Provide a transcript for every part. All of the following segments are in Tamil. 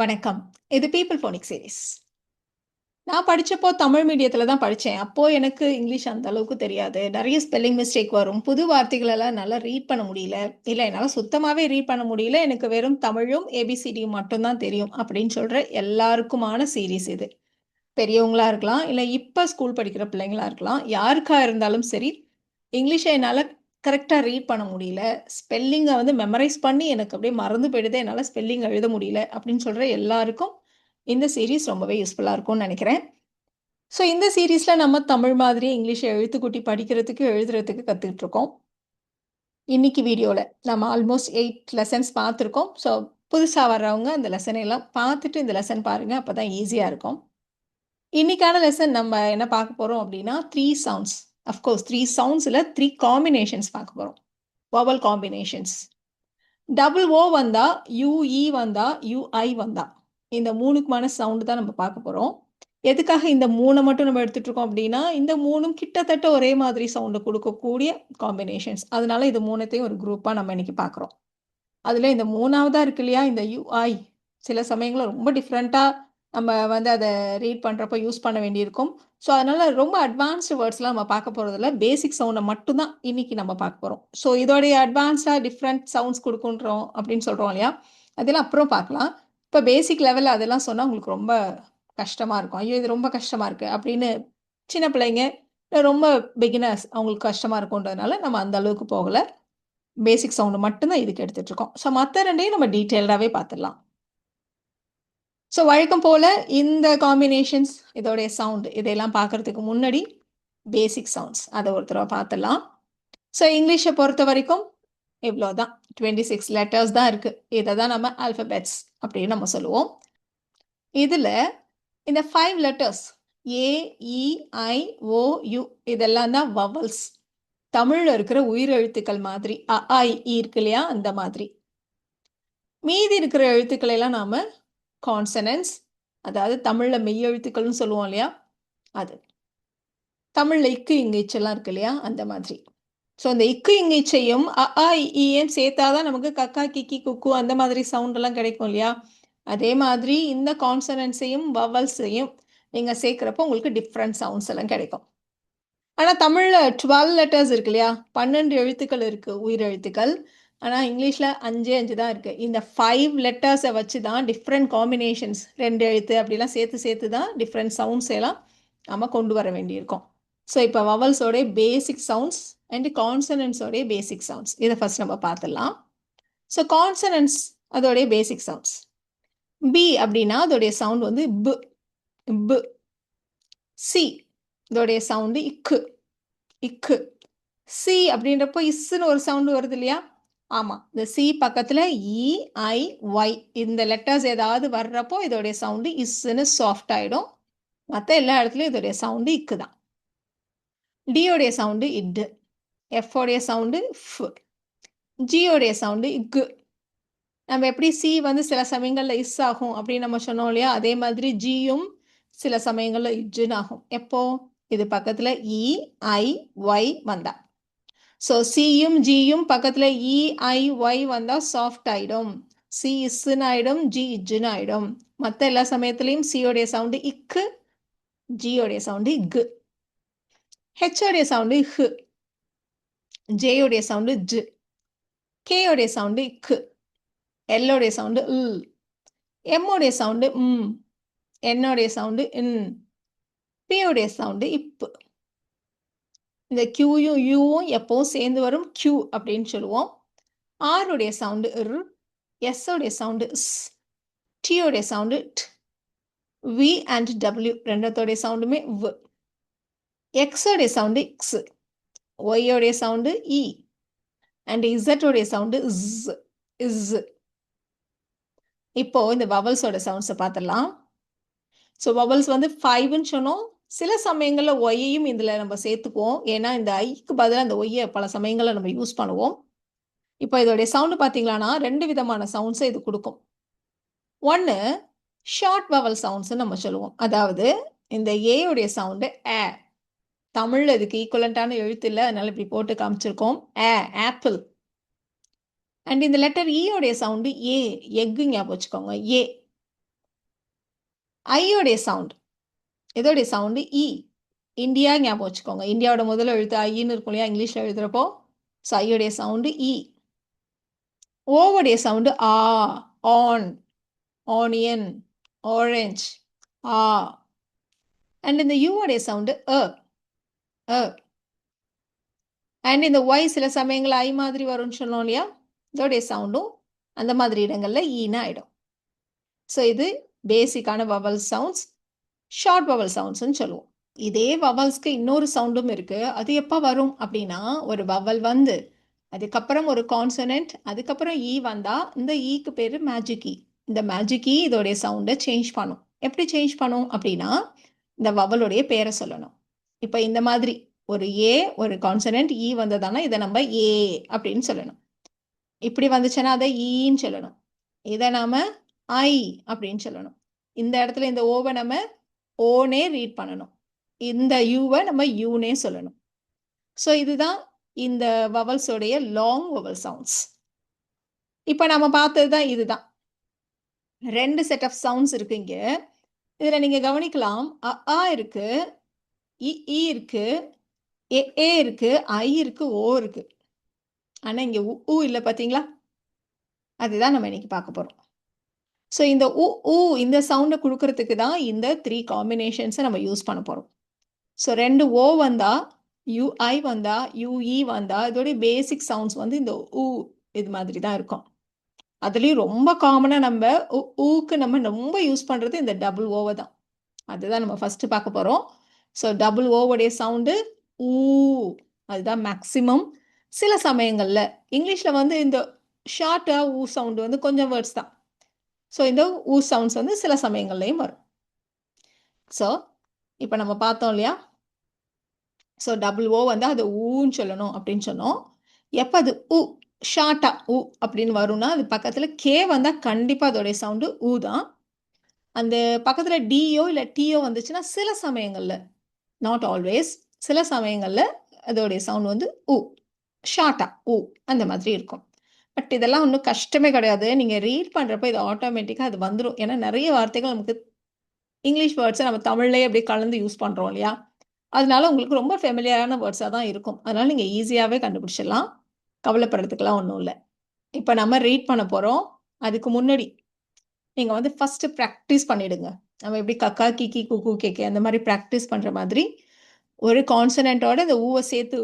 வணக்கம். இது பீப்புள் ஃபோனிக் சீரிஸ் நான் படித்தப்போ தமிழ் மீடியத்தில் தான் படித்தேன் அப்போது எனக்கு இங்கிலீஷ் அந்த அளவுக்கு தெரியாது. நிறைய ஸ்பெல்லிங் மிஸ்டேக் வரும். புது வார்த்தைகளெல்லாம் நல்லா ரீட் பண்ண முடியல. இல்லை என்னால் சுத்தமாகவே ரீட் பண்ண முடியல. எனக்கு வெறும் தமிழும் ஏபிசிடியும் மட்டும்தான் தெரியும் அப்படின்னு சொல்கிற எல்லாருக்குமான சீரீஸ் இது. பெரியவங்களா இருக்கலாம் இல்லை இப்போ ஸ்கூல் படிக்கிற பிள்ளைங்களா இருக்கலாம். யாருக்கா இருந்தாலும் சரி இங்கிலீஷை என்னால் கரெக்டாக ரீட் பண்ண முடியல. ஸ்பெல்லிங்கை வந்து மெமரைஸ் பண்ணி எனக்கு அப்படியே மறந்து போயிடுது என்னால் ஸ்பெல்லிங் எழுத முடியல அப்படின்னு சொல்கிற எல்லாருக்கும் இந்த சீரீஸ் ரொம்பவே யூஸ்ஃபுல்லாக இருக்கும்னு நினைக்கிறேன். ஸோ இந்த சீரீஸில் நம்ம தமிழ் மாதிரி இங்கிலீஷை எழுத்துக்கூட்டி படிக்கிறதுக்கு எழுதுறதுக்கு கற்றுக்கிட்டு இருக்கோம். இன்னைக்கு வீடியோவில் நம்ம ஆல்மோஸ்ட் எயிட் லெசன்ஸ் பார்த்துருக்கோம். ஸோ புதுசாக வர்றவங்க அந்த லெசனை எல்லாம் பார்த்துட்டு இந்த லெசன் பாருங்கள் அப்போ தான் ஈஸியாக இருக்கும். இன்னைக்கான லெசன் நம்ம என்ன பார்க்க போகிறோம் அப்படின்னா three sounds of course three சவுண்ட்ஸில் three combinations பார்க்க போகிறோம் வவல் காம்பினேஷன்ஸ் டபுள் ஓ வந்தால் யூஇ வந்தால் யூஐ வந்தா. இந்த மூணுக்குமான சவுண்டு தான் நம்ம பார்க்க போகிறோம் எதுக்காக இந்த மூணை மட்டும் நம்ம எடுத்துகிட்டு இருக்கோம் அப்படின்னா இந்த மூணும் கிட்டத்தட்ட ஒரே மாதிரி சவுண்டு கொடுக்கக்கூடிய காம்பினேஷன்ஸ் அதனால இது மூணுத்தையும் ஒரு குரூப்பாக நம்ம இன்னைக்கு பார்க்குறோம். அதில் இந்த மூணாவதாக இருக்கு இல்லையா இந்த யூஐ சில சமயங்களில் ரொம்ப டிஃப்ரெண்ட்டாக நம்ம வந்து அதை ரீட் பண்ணுறப்ப யூஸ் பண்ண வேண்டியிருக்கும். ஸோ அதனால ரொம்ப அட்வான்ஸ்டு வேர்ட்ஸ்லாம் நம்ம பார்க்க போகிறதில்ல பேசிக் சவுண்டை மட்டும்தான் இன்னைக்கு நம்ம பார்க்க போகிறோம் ஸோ இதோடைய அட்வான்ஸ்டாக டிஃப்ரெண்ட் சவுண்ட்ஸ் கொடுக்குன்றோம் அப்படின்னு சொல்கிறோம் இல்லையா? அதெல்லாம் அப்புறம் பார்க்கலாம். இப்போ பேசிக் லெவலில் அதெல்லாம் சொன்னால் உங்களுக்கு ரொம்ப கஷ்டமாக இருக்கும். ஐயோ இது ரொம்ப கஷ்டமாக இருக்குது அப்படின்னு சின்ன பிள்ளைங்க ரொம்ப பிகினர்ஸ் அவங்களுக்கு கஷ்டமாக இருக்குன்றதுனால நம்ம அந்த அளவுக்கு போகலை. பேசிக் சவுண்டு மட்டும்தான் இதுக்கு எடுத்துகிட்டு இருக்கோம். ஸோ மற்ற ரெண்டையும் நம்ம டீட்டெயில்டாகவே பார்த்துடலாம். ஸோ வழக்கம் போல் இந்த காம்பினேஷன்ஸ் இதோடைய சவுண்டு இதையெல்லாம் பார்க்குறதுக்கு முன்னாடி பேசிக் சவுண்ட்ஸ் அதை ஒருத்தரவை பார்த்துடலாம். ஸோ இங்கிலீஷை பொறுத்த வரைக்கும் இவ்வளோ தான் டுவெண்ட்டி சிக்ஸ் லெட்டர்ஸ் தான் இருக்குது இதை தான் நம்ம ஆல்ஃபபெட்ஸ் அப்படின்னு நம்ம சொல்லுவோம். இதில் இந்த ஃபைவ் லெட்டர்ஸ் ஏஇஐ இதெல்லாம் தான் வவல்ஸ் தமிழில் இருக்கிற உயிரெழுத்துக்கள் மாதிரி அ ஆ இ இருக்கு இல்லையா? அந்த மாதிரி. மீதி இருக்கிற எழுத்துக்களை எல்லாம் நாம் கான்சனன்ஸ் அதாவது தமிழில் மெய்யெழுத்துக்கள்னு சொல்லுவோம் இல்லையா? அது. தமிழில் இக்கு இங்கீச்செல்லாம் இருக்கு இல்லையா? அந்த மாதிரி. ஸோ அந்த இக்கு இங்கீச்சையும் அ ஆ இஎம் சேர்த்தாதான் நமக்கு கக்கா கிக்கி குக்கு அந்த மாதிரி சவுண்ட் எல்லாம் கிடைக்கும் இல்லையா? அதே மாதிரி இந்த கான்சனன்ஸையும் வவல்ஸையும் நீங்கள் சேர்க்குறப்போ உங்களுக்கு டிஃப்ரெண்ட் சவுண்ட்ஸ் எல்லாம் கிடைக்கும். ஆனால் தமிழில் டுவெல் லெட்டர்ஸ் இருக்கு இல்லையா? பன்னெண்டு எழுத்துக்கள் இருக்குது உயிரெழுத்துக்கள். ஆனால் இங்கிலீஷில் அஞ்சே அஞ்சு தான் இருக்குது இந்த ஃபைவ் லெட்டர்ஸை வச்சு தான் டிஃப்ரெண்ட் காம்பினேஷன்ஸ் ரெண்டு எழுத்து அப்படிலாம் சேர்த்து சேர்த்து தான் டிஃப்ரெண்ட் சவுண்ட்ஸ் எல்லாம் நம்ம கொண்டு வர வேண்டியிருக்கோம். ஸோ இப்போ வவல்ஸோடைய பேசிக் சவுண்ட்ஸ் அண்ட் கான்சனன்ஸோடைய பேசிக் சவுண்ட்ஸ் இதை ஃபஸ்ட் நம்ம பார்த்துடலாம். ஸோ கான்சனன்ஸ் அதோடைய பேசிக் சவுண்ட்ஸ் பி அப்படின்னா அதோடைய சவுண்ட் வந்து பு பு சி இதோடைய சவுண்டு இக்கு இக்கு. சி அப்படின்றப்போ இஸ்ஸுன்னு ஒரு சவுண்டு வருது இல்லையா? ஆமாம் இந்த சி பக்கத்தில் இஐ e, ஒய் இந்த லெட்டர்ஸ் ஏதாவது வர்றப்போ இதோடைய சவுண்டு இஸ்ஸுன்னு சாஃப்ட் ஆகிடும் மற்ற எல்லா இடத்துலையும் இதோடைய சவுண்டு இக்கு தான் டியோடைய சவுண்டு இட்டு எஃப்ஓடைய சவுண்டு ஃப் ஜியோடைய சவுண்டு இக்கு நம்ம எப்படி சி வந்து சில சமயங்களில் இஸ் ஆகும் அப்படின்னு நம்ம சொன்னோம் இல்லையா? அதே மாதிரி ஜியும் சில சமயங்களில் இஜுன்னு ஆகும் எப்போ? இது பக்கத்தில் இ e, ஐ ஒய் வந்தா. ஸோ சியும் ஜியும் பக்கத்தில் இஐ e, ஒய் வந்தால் சாஃப்ட் ஆகிடும் சி இஸ்ன்னு ஆகிடும் ஜி இஜ்ஜுன்னு ஆகிடும் மற்ற எல்லா சமயத்துலேயும் சியோடைய சவுண்டு இக்கு ஜியோடைய சவுண்டு இக்கு ஹெச்சோடைய சவுண்டு ஹு ஜேயோடைய சவுண்டு ஜு. கேயோடைய சவுண்டு இக்கு எல்லோடைய சவுண்டு இல் எம்மோடைய சவுண்டு ம். என்னோடைய சவுண்டு இன் பியோடைய சவுண்டு இப்பு இந்த கியூயும் யூவும் எப்பவும் சேர்ந்து வரும். கியூ அப்படின்னு சொல்லுவோம். ஆருடைய சவுண்டு இர் எஸ்ஸோடைய சவுண்டு இஸ் டியோடைய சவுண்டு ட் வி அண்ட் டபிள்யூ ரெண்டத்தோடைய சவுண்டுமே வ் எக்ஸோடைய சவுண்டு இக்ஸ் ஒய்யோடைய சவுண்டு இ அண்ட் இசட்டோடைய சவுண்டு இஸ் இஸ் இப்போ இந்த வவல்ஸோட சவுண்ட்ஸை பார்த்துடலாம். ஸோ வவல்ஸ் வந்து ஃபைவ்னு சொன்னோம். சில சமயங்களில் ஒய்யையும் இதில் நம்ம சேர்த்துக்குவோம். ஏன்னா இந்த ஐக்கு பதிலாக அந்த ஒய்யை பல சமயங்களில் நம்ம யூஸ் பண்ணுவோம். இப்போ இதோடைய சவுண்டு பார்த்தீங்களான்னா ரெண்டு விதமான சவுண்ட்ஸை இது கொடுக்கும். ஒன்று ஷார்ட் வவல் சவுண்ட்ஸ்னு நம்ம சொல்லுவோம். அதாவது இந்த ஏயுடைய சவுண்டு ஏ தமிழில் இதுக்கு ஈக்குவலண்ட்டான எழுத்து இல்லை அதனால இப்படி போட்டு காமிச்சிருக்கோம். ஏ ஆப்பிள் அண்ட் இந்த லெட்டர் ஈயோடைய சவுண்டு ஏ எக்கு ஞாபகம் வச்சுக்கோங்க. ஏ ஐயோடைய சவுண்ட் இதோடைய சவுண்டு இ e. இந்தியா ஞாபகம் வச்சுக்கோங்க. இந்தியாவோட முதல் எழுத்து ஐன்னு இருக்கும் இல்லையா? இங்கிலீஷில் எழுதுறப்போ ஸோ ஐயோடைய சவுண்டு இ ஓவுடைய சவுண்டு ஆ ஆன் ஆனியன் ஆரஞ்ச் ஆ அண்ட் இந்த யூவோடைய சவுண்டு அ அ அண்ட் இந்த ஒய் சில சமயங்கள் ஐ மாதிரி வரும்னு சொன்னோம் இல்லையா? இதோடைய சவுண்டும் அந்த மாதிரி இடங்களில் ஈன்னு e ஆகிடும் ஸோ இது பேசிக்கான வவல் சவுண்ட்ஸ் ஷார்ட் வவல் சவுண்ட்ஸ்ன்னு சொல்லுவோம். இதே வவல்ஸ்க்கு இன்னொரு சவுண்டும் இருக்கு. அது எப்போ வரும் அப்படின்னா ஒரு வவல் வந்து அதுக்கப்புறம் ஒரு கான்சனன்ட் அதுக்கப்புறம் ஈ வந்தா இந்த e ஈக்கு பேர் மேஜிக் ஈ e. இந்த மேஜிக் ஈ இதோடைய சவுண்டை சேஞ்ச் பண்ணும். எப்படி சேஞ்ச் பண்ணும் அப்படின்னா இந்த வவலுடைய பேரை சொல்லணும். இப்போ இந்த மாதிரி ஒரு ஏ ஒரு கான்சனன்ட் ஈ வந்ததானா இதை நம்ம ஏ அப்படின்னு சொல்லணும். இப்படி வந்துச்சுன்னா அதை ஈன்னு சொல்லணும். இதை நாம ஐ அப்படின்னு சொல்லணும். இந்த இடத்துல இந்த ஓவை நம்ம ஓனே ரீட் பண்ணணும். இந்த யூவை நம்ம யூனே சொல்லணும். ஸோ இதுதான் இந்த வவல்ஸோடைய லாங் வவல் சவுண்ட்ஸ் இப்போ நம்ம பார்த்தது தான் இதுதான். ரெண்டு செட் ஆஃப் சவுண்ட்ஸ் இருக்கு இங்கே. இதில் நீங்கள் கவனிக்கலாம். அ ஆ இருக்கு இ இருக்கு ஏ ஏ இருக்கு ஐ இருக்கு ஓ இருக்கு. ஆனால் இங்கே உ இல்லை பார்த்தீங்களா அதுதான் நம்ம இன்னைக்கு பார்க்க போகிறோம் ஸோ இந்த உ ஊ இந்த சவுண்டை கொடுக்கறதுக்கு தான் இந்த த்ரீ காம்பினேஷன்ஸை நம்ம யூஸ் பண்ண போகிறோம் ஸோ ரெண்டு ஓ வந்தால் யூஐ வந்தால் யூஇ வந்தால் இதோடைய பேசிக் சவுண்ட்ஸ் வந்து இந்த ஊ இது மாதிரி தான் இருக்கும். அதுலேயும் ரொம்ப காமனாக நம்ம ஊக்கு நம்ம ரொம்ப யூஸ் பண்ணுறது இந்த டபுள் ஓவை தான். அதுதான் நம்ம ஃபஸ்ட்டு பார்க்க போகிறோம் ஸோ டபுள் ஓவுடைய சவுண்டு ஊ அதுதான் மேக்ஸிமம் சில சமயங்களில் இங்கிலீஷில் வந்து இந்த ஷார்ட்டாக ஊ சவுண்டு வந்து கொஞ்சம் வேர்ட்ஸ் தான். ஸோ இந்த ஊ சவுண்ட்ஸ் வந்து சில சமயங்கள்லையும் வரும். ஸோ இப்போ நம்ம பார்த்தோம் இல்லையா? ஸோ டபுள் ஓ வந்து அது ஊன்னு சொல்லணும் அப்படின்னு சொன்னோம். எப்போ அது ஊ ஷார்ட்டா ஊ அப்படின்னு வரும்னா அது பக்கத்தில் கே வந்தால் கண்டிப்பாக அதோடைய சவுண்டு ஊ தான். அந்த பக்கத்தில் டிஓ இல்லை டிஓ வந்துச்சுன்னா சில சமயங்களில் நாட் ஆல்வேஸ் சில சமயங்களில் அதோடைய சவுண்ட் வந்து ஊ ஷார்ட்டா ஊ அந்த மாதிரி இருக்கும். பட் இதெல்லாம் ஒன்றும் கஷ்டமே கிடையாது. நீங்கள் ரீட் பண்ணுறப்ப இது ஆட்டோமேட்டிக்காக அது வந்துடும் ஏன்னா நிறைய வார்த்தைகள் நமக்கு இங்கிலீஷ் வேர்ட்ஸை நம்ம தமிழ்லேயே அப்படியே கலந்து யூஸ் பண்ணுறோம் இல்லையா? அதனால உங்களுக்கு ரொம்ப ஃபெமிலியரான வேர்ட்ஸாக தான் இருக்கும். அதனால நீங்கள் ஈஸியாகவே கண்டுபிடிச்சிடலாம். கவலைப்படுறதுக்கெல்லாம் ஒன்றும் இல்லை. இப்போ நம்ம ரீட் பண்ண போகிறோம் அதுக்கு முன்னாடி நீங்கள் வந்து ஃபஸ்ட்டு ப்ராக்டிஸ் பண்ணிவிடுங்க நம்ம எப்படி கக்கா கிக்கி குக்கு கேக்கே அந்த மாதிரி ப்ராக்டிஸ் பண்ணுற மாதிரி ஒரு கான்சனண்ட்டோட இந்த ஊவை சேர்த்து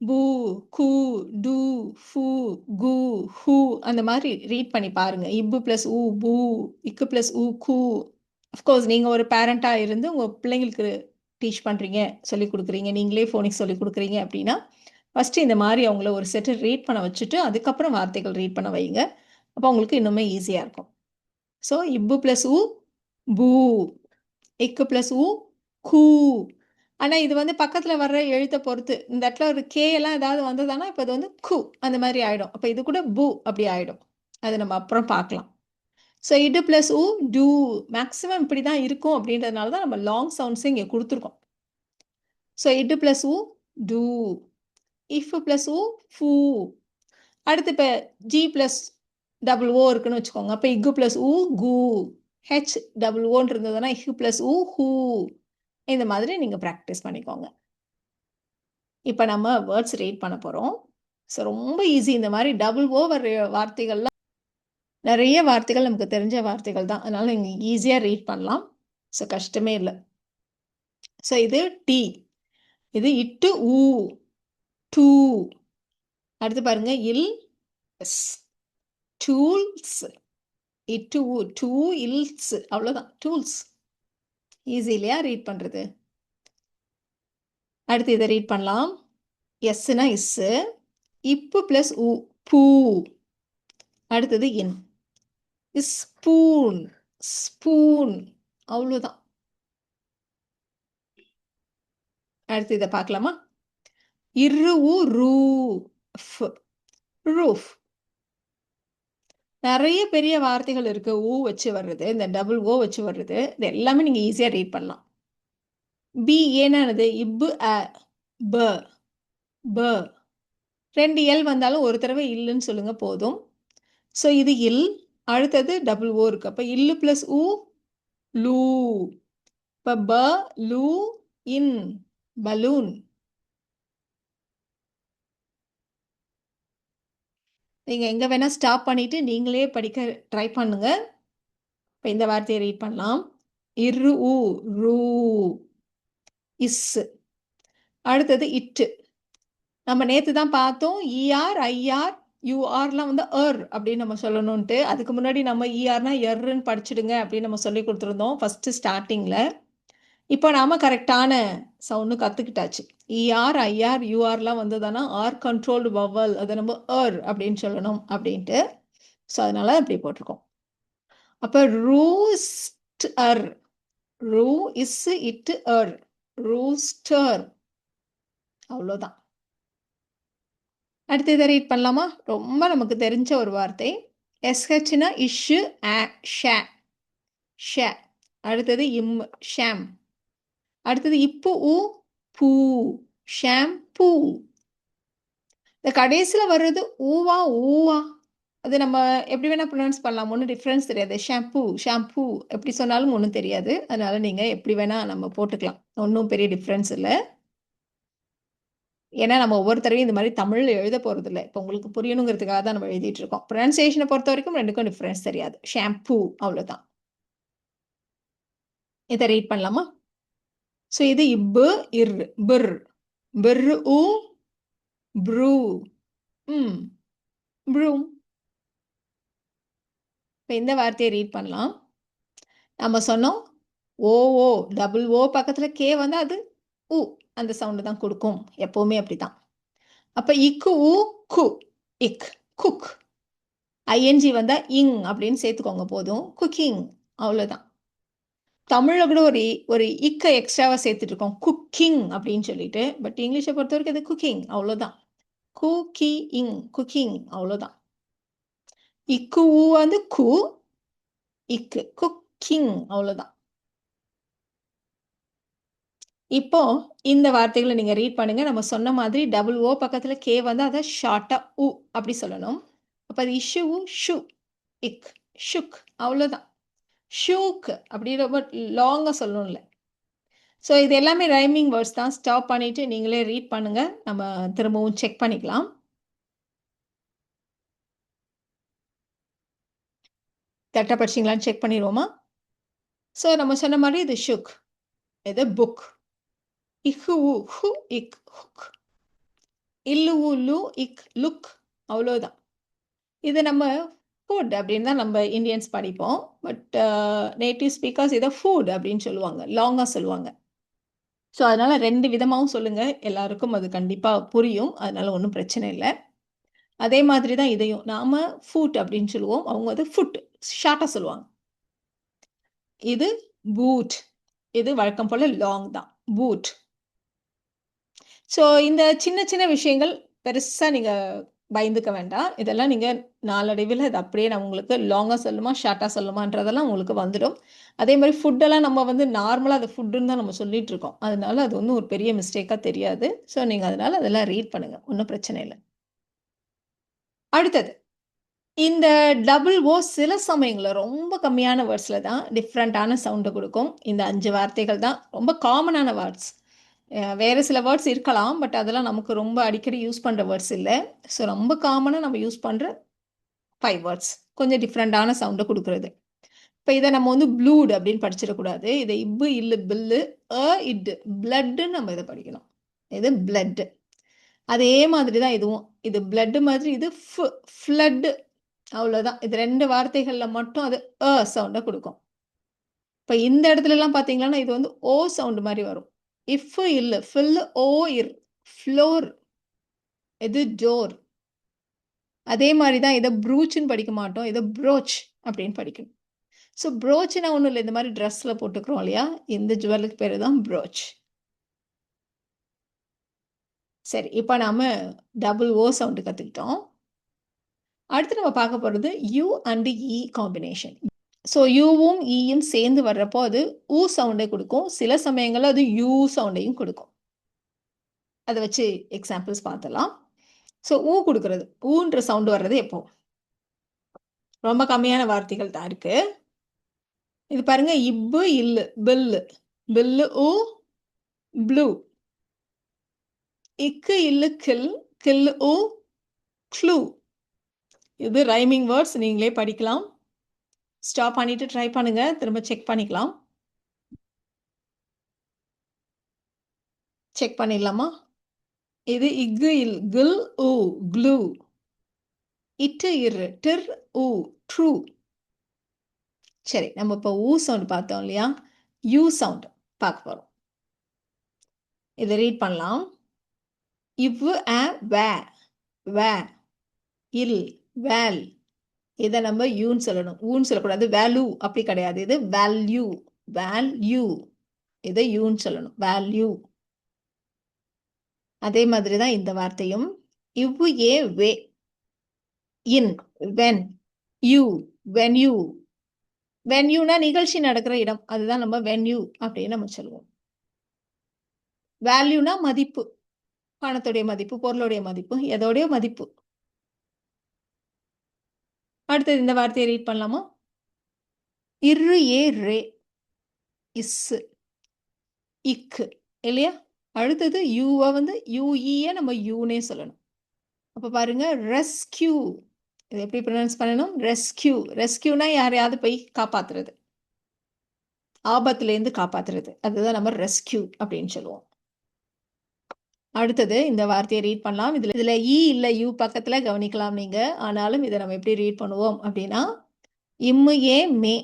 பூ கூ டூ ஃபூ கு ஹூ அந்த மாதிரி ரீட் பண்ணி பாருங்க. இப்பு ப்ளஸ் ஊ பூ இக்கு ப்ளஸ் ஊ கூ. அஃப்கோர்ஸ் நீங்கள் ஒரு பேரண்ட்டாக இருந்து உங்கள் பிள்ளைங்களுக்கு டீச் பண்ணுறீங்க சொல்லி கொடுக்குறீங்க நீங்களே ஃபோனிக்ஸ் சொல்லி கொடுக்குறீங்க அப்படின்னா ஃபஸ்ட்டு இந்த மாதிரி அவங்கள ஒரு செட்டு ரீட் பண்ண வச்சுட்டு அதுக்கப்புறம் வார்த்தைகள் ரீட் பண்ண வைங்க. அப்போ அவங்களுக்கு இன்னுமே ஈஸியாக இருக்கும். ஸோ இப்பு ப்ளஸ் ஊ பூ. இக்கு ப்ளஸ் ஊ கூ. ஆனால் இது வந்து பக்கத்தில் வர்ற எழுத்தை பொறுத்து. இந்த இடத்துல ஒரு கே எல்லாம் ஏதாவது வந்ததுன்னா இப்போ இது வந்து கு அந்த மாதிரி ஆகிடும் அப்போ இது கூட பூ அப்படி ஆகிடும் அது நம்ம அப்புறம் பார்க்கலாம். ஸோ இடு ப்ளஸ் ஊ டூ மேக்ஸிமம் இப்படி தான் இருக்கும் அப்படின்றதுனால தான் நம்ம லாங் சவுண்ட்ஸு இங்கே கொடுத்துருக்கோம். ஸோ இடு ப்ளஸ் ஊ டூ இஃப் ப்ளஸ் ஊ ஃபூ அடுத்து இப்போ ஜி ப்ளஸ் டபுள் ஓ இருக்குன்னு வச்சுக்கோங்க. அப்போ இக்கு ப்ளஸ் ஊ கு. ஹெச் டபுள் ஓன்னு இருந்ததுன்னா இஹ் ப்ளஸ் ஊ ஹூ இந்த மாதிரி நீங்கள் ப்ராக்டிஸ் பண்ணிக்கோங்க. இப்போ நம்ம வேர்ட்ஸ் ரீட் பண்ண போகிறோம் ஸோ ரொம்ப ஈஸி இந்த மாதிரி டபுள் ஓவர் வார்த்தைகள்லாம் நிறைய வார்த்தைகள் நமக்கு தெரிஞ்ச வார்த்தைகள் தான். அதனால நீங்கள் ஈஸியாக ரீட் பண்ணலாம். ஸோ கஷ்டமே இல்லை. ஸோ இது டி இது இட்டு ஊ டூ அடுத்து பாருங்க இல் எஸ் டூல்ஸ் இட்டு ஊ டூ இல்ஸ். அவ்வளோதான் டூல்ஸ் ஈஸி இல்லையா? ரீட் பண்ணுறது அடுத்து இதை ரீட் பண்ணலாம். எஸ்னா இஸ்ஸு இப்பு ப்ளஸ் உ பூ. அடுத்தது இன். ஸ்பூன் ஸ்பூன் அவ்வளோதான் அடுத்து இதை பார்க்கலாமா? இரு உ ரூ. ரூஃப் நிறைய பெரிய வார்த்தைகள் இருக்கு. ஊ வச்சு வர்றது இந்த டபுள் ஓ வச்சு வர்றது இது எல்லாமே நீங்க ஈஸியா ரீட் பண்ணலாம். பி ஏனானது? இப்பு அ ப ப. ரெண்டு எல் வந்தாலும் ஒரு தடவை இல்லுன்னு சொல்லுங்க போதும். ஸோ இது இல் அடுத்தது டபுள் ஓ இருக்கு. அப்போ இல்லு ப்ளஸ் ஊ லூ. இப்போ ப லூ இன் பலூன். நீங்கள் எங்கே வேணால் ஸ்டாப் பண்ணிவிட்டு நீங்களே படிக்க ட்ரை பண்ணுங்கள் இப்போ இந்த வார்த்தையை ரீட் பண்ணலாம். இரு ஊ ரூ இஸ். அடுத்தது இட்டு நம்ம நேற்று தான் பார்த்தோம். இஆர் ஐஆர் யூஆர்லாம் வந்து அர் அப்படின்னு நம்ம சொல்லணுன்ட்டு அதுக்கு முன்னாடி நம்ம இஆர்னா எர்ன்னு படிச்சிடுங்க அப்படின்னு நம்ம சொல்லி கொடுத்துருந்தோம் ஃபஸ்ட்டு ஸ்டார்டிங்கில் இப்போ நாம கரெக்டான சவுண்டு கற்றுக்கிட்டாச்சு இஆர் ஐஆர் யூஆர்லாம் வந்ததுன்னா ஆர் கண்ட்ரோல்டு வவல் அதை நம்ம அர் அப்படின்னு சொல்லணும் அப்படின்ட்டு. ஸோ அதனால அப்படி போட்டிருக்கோம். அப்போ ரூஸ்ட் அர் ரூ இஸ் இட் அர் ரூஸ்டர் அவ்வளோதான் அடுத்து இதை ரீட் பண்ணலாமா? ரொம்ப நமக்கு தெரிஞ்ச ஒரு வார்த்தை. எஸ்ஹெச்னா இஷு ஆ ஷே ஷே அடுத்தது இம் ஷாம் அடுத்தது இப்போ ஊ பூ ஷாம்பூ. இந்த கடைசியில் வர்றது ஊவா ஊவா. அது நம்ம எப்படி வேணால் ப்ரொனவுன்ஸ் பண்ணலாம். ஒன்றும் டிஃப்ரென்ஸ் தெரியாது. ஷாம்பூ ஷாம்பூ எப்படி சொன்னாலும் ஒன்றும் தெரியாது. அதனால நீங்கள் எப்படி வேணால் நம்ம போட்டுக்கலாம். ஒன்றும் பெரிய டிஃப்ரென்ஸ் இல்லை. ஏன்னா நம்ம ஒவ்வொரு தடவையும் இந்த மாதிரி தமிழில் எழுத போகிறது இல்லை இப்போ உங்களுக்கு புரியணுங்கிறதுக்காக தான் நம்ம எழுதிட்டு இருக்கோம். ப்ரொனன்சியேஷனை பொறுத்த வரைக்கும் ரெண்டுக்கும் டிஃப்ரென்ஸ் தெரியாது. ஷாம்பூ அவ்வளோதான் இதை ரீட் பண்ணலாமா? ஸோ இது இப்பு இர் பிர். பிர் உ ப்ரூ. ம். ப்ரூம் இப்போ இந்த வார்த்தையை ரீட் பண்ணலாம். நம்ம சொன்னோம் ஓ ஓ டபுள் ஓ பக்கத்தில் கே வந்து அது உ அந்த சவுண்டு தான் கொடுக்கும். எப்போவுமே அப்படி தான் அப்போ இக்கு உ கு இக் குக். ஐஎன்ஜி வந்தால் இங் அப்படின்னு சேர்த்துக்கோங்க போதும். குக்கிங் அவ்வளோதான் தமிழில் கூட ஒரு ஒரு இக்க எக்ஸ்ட்ராவாக சேர்த்துட்டு இருக்கோம் குக்கிங் அப்படின்னு சொல்லிட்டு. பட் இங்கிலீஷை பொறுத்த வரைக்கும் அது குக்கிங் அவ்வளோதான் குக்கி இங் குக்கிங் அவ்வளோதான் இக்கு ஊ வந்து கு இக்கு. குக்கிங் அவ்வளோதான் இப்போ இந்த வார்த்தைகளை நீங்கள் ரீட் பண்ணுங்க. நம்ம சொன்ன மாதிரி டபுள் ஓ பக்கத்தில் கே வந்து அதை ஷார்ட்டாக உ அப்படி சொல்லணும். அப்போ அது இஷு ஷு இக் ஷுக் அவ்வளோதான் ஷூக் அப்படி ரொம்ப லாங்காக சொல்லணும்ல. ஸோ இது எல்லாமே ரைமிங் வேர்ட்ஸ் தான். ஸ்டாப் பண்ணிவிட்டு நீங்களே ரீட் பண்ணுங்கள் நம்ம திரும்பவும் செக் பண்ணிக்கலாம். கரெக்டாக படிச்சிங்களான்னு செக் பண்ணிடுவோமா? ஸோ நம்ம சொன்ன மாதிரி இது ஷுக் இது புக் இஹு உ ஹு இக் ஹுக் இல்லு உ லு இக் லுக் அவ்வளோதான் இது நம்ம ஃபுட் அப்படின்னு தான் நம்ம இந்தியன்ஸ் படிப்போம். பட் நேட்டிவ் ஸ்பீக்கர்ஸ் இதை ஃபுட் அப்படின்னு சொல்லுவாங்க. லாங்காக சொல்லுவாங்க. ஸோ அதனால் ரெண்டு விதமாகவும் சொல்லுங்கள் எல்லாருக்கும் அது கண்டிப்பாக புரியும். அதனால் ஒன்றும் பிரச்சனை இல்லை. அதே மாதிரி தான் இதையும். நாம் ஃபுட் அப்படின்னு சொல்லுவோம். அவங்க வந்து ஃபுட் ஷார்ட்டாக சொல்லுவாங்க. இது பூட் இது வழக்கம் போல் லாங் தான். பூட் ஸோ இந்த சின்ன சின்ன விஷயங்கள் பெருசாக நீங்கள் பயந்துக்க வேண்டாம். இதெல்லாம் நீங்கள் நாளடைவில் இது அப்படியே நான் உங்களுக்கு லாங்காக சொல்லுமா ஷார்ட்டாக சொல்லுமான்றதெல்லாம் உங்களுக்கு வந்துடும். அதே மாதிரி ஃபுட்டெல்லாம் நம்ம வந்து நார்மலாக அது ஃபுட்டுன்னு தான் நம்ம சொல்லிட்டு இருக்கோம். அதனால அது ஒன்றும் ஒரு பெரிய மிஸ்டேக்காக தெரியாது. ஸோ நீங்கள் அதனால் அதெல்லாம் ரீட் பண்ணுங்கள் ஒன்றும் பிரச்சனை இல்லை. அடுத்தது இந்த டபுள் ஓ சில சமயங்களில் ரொம்ப கம்மியான வேர்ட்ஸில் தான் டிஃப்ரெண்ட்டான சவுண்டை கொடுக்கும். இந்த அஞ்சு வார்த்தைகள் தான் ரொம்ப காமனான வேர்ட்ஸ் வேறு சில வேர்ட்ஸ் இருக்கலாம் பட் அதெல்லாம் நமக்கு ரொம்ப அடிக்கடி யூஸ் பண்ணுற வேர்ட்ஸ் இல்லை. ஸோ ரொம்ப காமனாக நம்ம யூஸ் பண்ணுற ஃபைவ் வேர்ட்ஸ் கொஞ்சம் டிஃப்ரெண்டான சவுண்டை கொடுக்குறது. இப்போ இதை நம்ம வந்து ப்ளூட் அப்படின்னு படிச்சிடக்கூடாது. இதை இப்பு இல்லு பில்லு அ இட்டு பிளட்டுன்னு நம்ம இதை படிக்கணும். இது பிளட்டு அதே மாதிரி தான் இதுவும். இது பிளட்டு மாதிரி இது ஃப்ளட்டு அவ்வளோதான் இது ரெண்டு வார்த்தைகளில் மட்டும் அது அ சவுண்டை கொடுக்கும். இப்போ இந்த இடத்துலலாம் பார்த்தீங்கன்னா இது வந்து ஓ சவுண்டு மாதிரி வரும். இஃப் இல்லை ஃபில் ஓ இர் ஃப்ளோர் இது டோர் அதே மாதிரி தான் இதை ப்ரூச்சுன்னு படிக்க மாட்டோம் இதை ப்ரோச் அப்படின்னு படிக்கணும். ஸோ ப்ரோச்னா ஒன்றும் இல்லை இந்த மாதிரி ட்ரெஸ்ஸில் போட்டுக்கிறோம் இல்லையா? இந்த ஜுவலுக்கு பேர் தான் ப்ரோச் சரி இப்போ நாம் டபுள் ஓ சவுண்டு கற்றுக்கிட்டோம் அடுத்து நம்ம பார்க்க போகிறது U and E combination so யூவும் ஈயும் சேர்ந்து வர்றப்போ அது ஊ சவுண்டை கொடுக்கும். சில சமயங்களில் அது யூ சவுண்டையும் கொடுக்கும். அதை வச்சு எக்ஸாம்பிள்ஸ் பார்த்தலாம். ஸோ ஊ கொடுக்கறது. ஊன்ற சவுண்டு வர்றது எப்போ? ரொம்ப கம்மியான வார்த்தைகள் தான் இருக்கு. இது பாருங்க இப்பு இல்லு பில்லு. பில்லு ஊ ப்ளூ. இக்கு இல்லு கில் கில்லு ஊ க்ளூ. இது ரைமிங் வேர்ட்ஸ் நீங்களே படிக்கலாம். ஸ்டாப் பண்ணிட்டு ட்ரை பண்ணுங்க. திரும்ப செக் பண்ணிக்கலாம். செக் பண்ணிடலாமா? இது இக்கு இல் கில் ஊ க்ளூ. இட்டு இரு டிர் ஊ ட்ரூ. சரி நம்ம இப்போ ஊ சவுண்ட் பார்த்தோம் இல்லையா? யூ சவுண்ட் பார்க்க போகிறோம் இதை ரீட் பண்ணலாம். இவ்வு அ வே வே இல் வேல். இதை நம்ம யூன்னு சொல்லணும். ஊன்னு சொல்லக்கூடாது. வேல்யூ அப்படி கிடையாது. இது வேல்யூ வேல்யூ இதை யூன்னு சொல்லணும். வேல்யூ அதே மாதிரி தான் இந்த வார்த்தையும். இவ்வு ஏ வே இன் வென் யூ வென் யூ வென்யூனா நிகழ்ச்சி நடக்கிற இடம். அதுதான் நம்ம வென்யூ அப்படின்னு நம்ம சொல்லுவோம். வேல்யூனா மதிப்பு. பணத்துடைய மதிப்பு பொருளுடைய மதிப்பு எதோடைய மதிப்பு. அடுத்தது இந்த வார்த்தையை ரீட் பண்ணலாமா? இரு ஏ ரே இஸ்ஸு இக்கு இல்லையா? அடுத்தது யூவை வந்து யூஇயை நம்ம யூனே சொல்லணும். அப்போ பாருங்க ரெஸ்கியூ. இது எப்படி ப்ரொனவுன்ஸ் பண்ணணும்? ரெஸ்கியூ. ரெஸ்கியூனா யாரையாவது போய் காப்பாத்துறது. ஆபத்துலேருந்து காப்பாத்துறது. அதுதான் நம்ம ரெஸ்கியூ அப்படின்னு சொல்லுவோம். அடுத்தது இந்த வார்த்தையை ரீட் பண்ணலாம். இதுல இதுல இ இல்ல யூ பக்கத்துல கவனிக்கலாம் நீங்க. ஆனாலும் இதை நம்ம எப்படி ரீட் பண்ணுவோம் அப்படின்னா இம்மு ஏ மே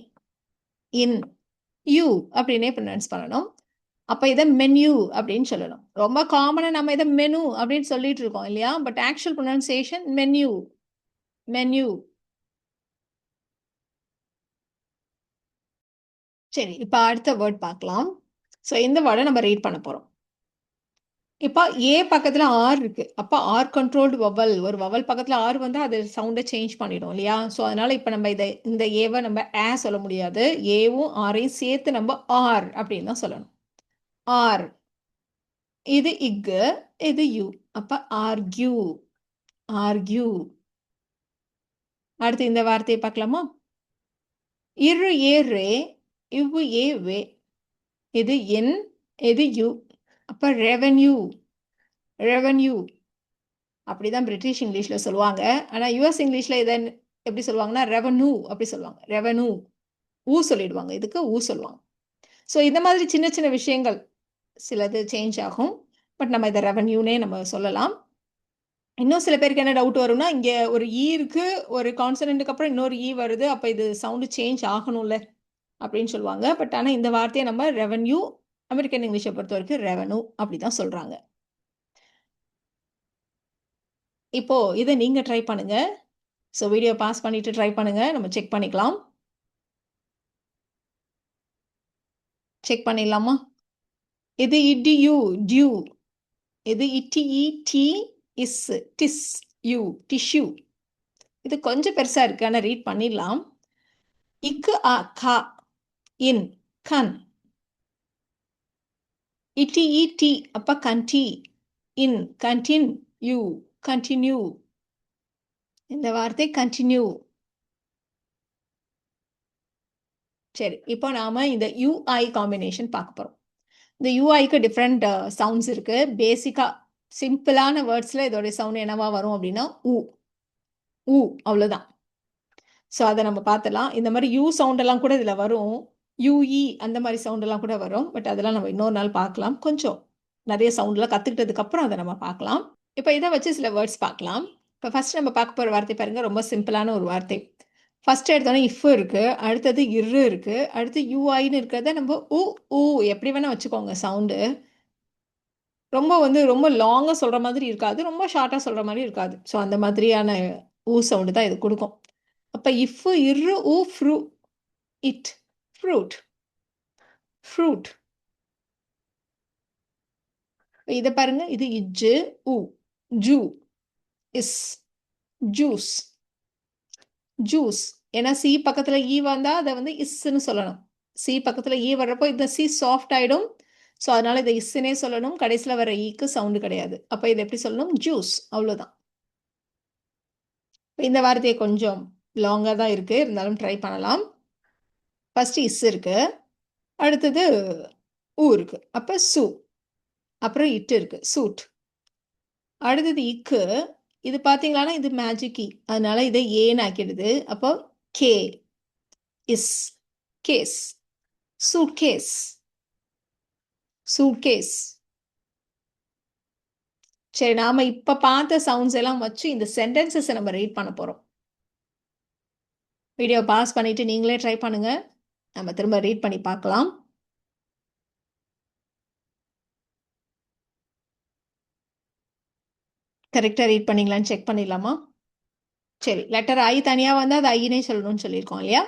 இன் யூ அப்படின்னே ப்ரொனவுன்ஸ் பண்ணணும். அப்ப இதை மென்யூ அப்படின்னு சொல்லணும். ரொம்ப காமனா நம்ம இதை மெனு அப்படின்னு சொல்லிட்டு இருக்கோம் இல்லையா? But actual pronunciation menu menu சரி இப்ப அடுத்த வேர்ட் பார்க்கலாம். ஸோ இந்த வேர்டை நம்ம ரீட் பண்ண போறோம். இப்போ ஏ பக்கத்தில் ஆர் இருக்கு. அப்போ ஆர் கண்ட்ரோல்டு வவல் ஒரு வவல் பக்கத்தில் ஆர் வந்து அது சவுண்டை சேஞ்ச் பண்ணிடும் இல்லையா? ஸோ அதனால இப்போ நம்ம இதை இந்த ஏவை நம்ம ஏ சொல்ல முடியாது. ஏவும் ஆரையும் சேர்த்து நம்ம ஆர் அப்படின்னு தான் சொல்லணும். ஆர் இது இக்கு இது யூ அப்போ ஆர்கியூ ஆர்கியூ அடுத்து இந்த வார்த்தையை பார்க்கலாமா? இரு ஏ ரே இவ்வு ஏ வே. இது என் இது யூ. அப்போ ரெவன்யூ ரெவன்யூ அப்படிதான் பிரிட்டிஷ் இங்கிலீஷில் சொல்லுவாங்க. ஆனால் யூஎஸ் இங்கிலீஷில் இதை எப்படி சொல்லுவாங்கன்னா ரெவன்யூ அப்படி சொல்லுவாங்க. ரெவன்யூ ஊ சொல்லிடுவாங்க. இதுக்கு ஊ சொல்லுவாங்க. ஸோ இந்த மாதிரி சின்ன சின்ன விஷயங்கள் சிலது சேஞ்ச் ஆகும். பட் நம்ம இதை ரெவன்யூனே நம்ம சொல்லலாம். இன்னும் சில பேருக்கு என்ன டவுட் வரும்னா இங்கே ஒரு ஈ இருக்கு ஒரு கான்சனண்ட்டுக்கு அப்புறம் இன்னொரு ஈ வருது. அப்போ இது சவுண்டு சேஞ்ச் ஆகணும்ல அப்படின்னு சொல்லுவாங்க. பட் ஆனால் இந்த வார்த்தையை நம்ம ரெவன்யூ அமெரிக்கன் இங்கிலீஷை பொறுத்த வரைக்கும் ரெவன்யூ அப்படி தான் சொல்கிறாங்க இப்போ இதை நீங்கள் ட்ரை பண்ணுங்க. ஸோ வீடியோ பாஸ் பண்ணிட்டு ட்ரை பண்ணுங்க. நம்ம செக் பண்ணிக்கலாம். செக் பண்ணிடலாமா? இது இடி யூ டியூ இது இட்டி டி இஸ் டிஸ் யூ டிஷ்யூ? இது கொஞ்சம் பெருசாக இருக்கு. ஆனால் ரீட் பண்ணிடலாம். இக்கு அ கா இன் கன் இட்டி டி அப்ப கண்டி இன் கண்டின் யூ கண்டினியூ இந்த வார்த்தை கண்டினியூ சரி இப்போ நாம இந்த யூஐ காம்பினேஷன் பார்க்க போறோம். இந்த யூஐக்கு டிஃப்ரெண்ட் சவுண்ட்ஸ் இருக்கு. பேசிக்கா சிம்பிளான வேர்ட்ஸ்ல இதோடைய சவுண்ட் என்னவா வரும் அப்படின்னா ஊ. ஊ அவ்வளோதான் ஸோ அதை நம்ம பார்த்துலாம் இந்த மாதிரி யூ சவுண்ட் எல்லாம் கூட இதில் வரும். யூஇ அந்த மாதிரி சவுண்ட் எல்லாம் கூட வரும். பட் அதெல்லாம் நம்ம இன்னொரு நாள் பார்க்கலாம். கொஞ்சம் நிறைய சவுண்ட்லாம் கத்துக்கிட்டதுக்கு அப்புறம் அதை நம்ம பார்க்கலாம். இப்போ இதை வச்சு சில வேர்ட்ஸ் பார்க்கலாம். இப்போ ஃபர்ஸ்ட் நம்ம பார்க்க போகிற வார்த்தை பாருங்க ரொம்ப சிம்பிளான ஒரு வார்த்தை. ஃபர்ஸ்ட் எடுத்தோன்னே இஃப் இருக்கு அடுத்தது இரு இருக்கு அடுத்து யூஐன்னு இருக்கிறத நம்ம ஊ ஊ எப்படி வேணா வச்சுக்கோங்க சவுண்டு ரொம்ப வந்து ரொம்ப லாங்காக சொல்கிற மாதிரி இருக்காது ரொம்ப ஷார்ட்டாக சொல்கிற மாதிரி இருக்காது. ஸோ அந்த மாதிரியான ஊ சவுண்டு தான் இது கொடுக்கும். அப்போ இஃப் இரு ஊ ஃப்ரூ இட் ஃப்ரூட் ஃப்ரூட் இதை பாருங்க இது இஜ்ஜு உ ஜூ இஸ் ஜூஸ். ஜூஸ். ஏன்னா சி பக்கத்துல ஈ வந்தா அதை வந்து இஸ்ன்னு சொல்லணும். சி பக்கத்துல ஈ வர்றப்போ இந்த சி சாஃப்ட் ஆயிடும். ஸோ அதனால இதை இஸ்ஸுனே சொல்லணும். கடைசியில் வர ஈக்கு சவுண்டு கிடையாது. அப்போ இதை எப்படி சொல்லணும்? ஜூஸ். அவ்வளோதான் இந்த வார்த்தையை கொஞ்சம் லாங்காக தான் இருக்குது இருந்தாலும் ட்ரை பண்ணலாம். ஃபஸ்ட்டு இஸ் இருக்கு. அடுத்தது ஊ இருக்கு. அப்போ சு. அப்புறம் இட்டு இருக்கு. சூட். அடுத்தது இக்கு. இது பார்த்தீங்களான்னா இது மேஜிக் இ. அதனால இதை ஏன்னு ஆக்கிடுது. அப்போ K. Is. Case. Suit case suit case சரி நாம இப்ப பார்த்த சவுண்ட்ஸ் எல்லாம் வச்சு இந்த சென்டென்சஸ் நம்ம ரீட் பண்ண போறோம். வீடியோ பாஸ் பண்ணிட்டு நீங்களே ட்ரை பண்ணுங்க. நம்ம திரும்ப ரீட் பண்ணி பார்க்கலாம். கரெக்டாக ரீட் பண்ணிங்களான்னு செக் பண்ணிடலாமா? சரி லெட்டர் ஐ தனியாக வந்து அது ஐனே சொல்லணும்னு சொல்லியிருக்கோம் இல்லையா?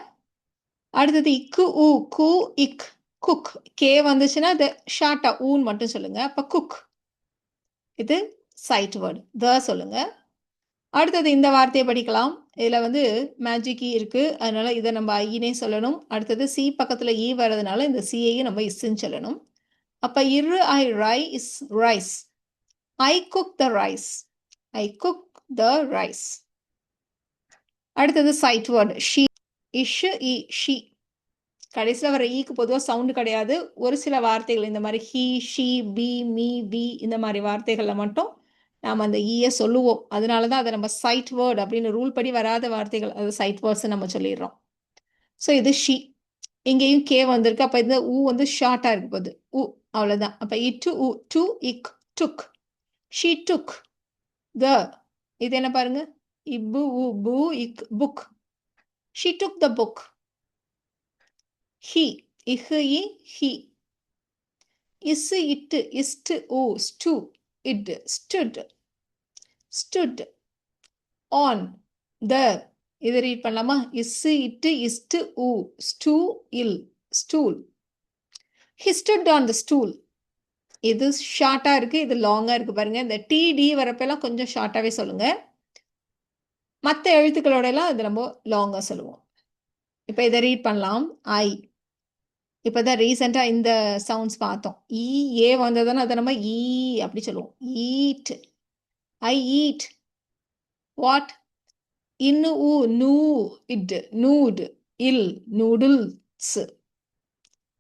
அடுத்தது இக்கு ஊ கு இக் குக். கே வந்துச்சுன்னா அது ஷார்ட்டா ஊன்னு மட்டும் சொல்லுங்க. அப்போ குக். இது சைட் வேர்டு த சொல்லுங்க. அடுத்தது இந்த வார்த்தையை படிக்கலாம். இதில் வந்து மேஜிக் ஈ இருக்கு. அதனால இதை நம்ம ஐயினே சொல்லணும். அடுத்தது சி பக்கத்தில் ஈ e வர்றதுனால இந்த சியையும் நம்ம இஸ்ன்னு சொல்லணும். அப்போ இரு I rye is rice I cook the rice I cook the rice அடுத்தது சைட் வேர்டு ஷீ இஷ் இ ஷீ கடைசியில் வர ஈக்கு e பொதுவாக சவுண்டு கிடையாது. ஒரு சில வார்த்தைகள் இந்த மாதிரி he she be me we இந்த மாதிரி வார்த்தைகளில் மட்டும் நாம் அந்த ஈயை சொல்லுவோம். அதனால தான் அதை நம்ம சைட் வேர்டு அப்படின்னு ரூல் படி வராத வார்த்தைகள். அது சைட் வேர்ட்ஸ் நம்ம சொல்லிடுறோம். ஸோ இது ஷி இங்கேயும் கே வந்திருக்கு. அப்போ இந்த ஊ வந்து ஷார்ட்டாக இருக்கு போகுது. உ அவ்வளோதான் அப்போ இ டு உ டு இக் டுக் ஷி டுக் த இது என்ன பாருங்க? இப்பு உ பு இக் book she took the book he இஹு இ ஹி இஸ் இட்டு இஸ்டு ஊ stew. It stood stood on the இது ரீட் பண்ணலாமா? இஸ்ஸு இட்டு இஸ்டு ஊ ஸ்டூ இல் stool he stood on the stool இது ஷார்ட்டாக இருக்குது இது லாங்காக இருக்குது பாருங்கள் இந்த டிடி வரப்பெல்லாம் கொஞ்சம் ஷார்ட்டாகவே சொல்லுங்கள் மற்ற எழுத்துக்களோட எல்லாம் இது ரொம்ப லாங்காக சொல்லுவோம். இப்போ இதை ரீட் பண்ணலாம். ஐ இப்போ தான் ரீசெண்டாக இந்த சவுண்ட்ஸ் பார்த்தோம். E, ஈ ஏ வந்ததுன்னா அதை நம்ம ஈ அப்படி சொல்லுவோம். ஈட் ஐ ஈட் வாட் இன்னு ஊ நூ இட் நூடு இல் நூடுல்ஸ்.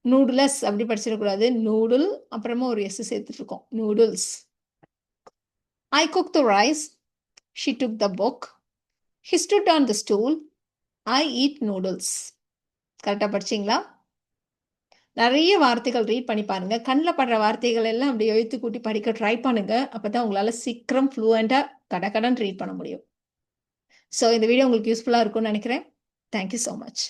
நூடுலஸ் அப்படி படிச்சிடக்கூடாது. நூடுல் அப்புறமா ஒரு எஸ் சேர்த்துட்டு இருக்கோம் noodles. I cook the rice she took the book he stood on the stool I eat noodles கரெக்டாக படிச்சிங்களா? நிறைய வார்த்தைகள் ரீட் பண்ணி பாருங்க. கண்ணில் படுற வார்த்தைகள் எல்லாம் அப்படி எழுத்து கூட்டி படிக்க ட்ரை பண்ணுங்க. அப்பதான் உங்களால சீக்கிரம் ஃப்ளூயண்டா கடக்கடன் ரீட் பண்ண முடியும். ஸோ இந்த வீடியோ உங்களுக்கு யூஸ்ஃபுல்லாக இருக்கும்னு நினைக்கிறேன். Thank you so much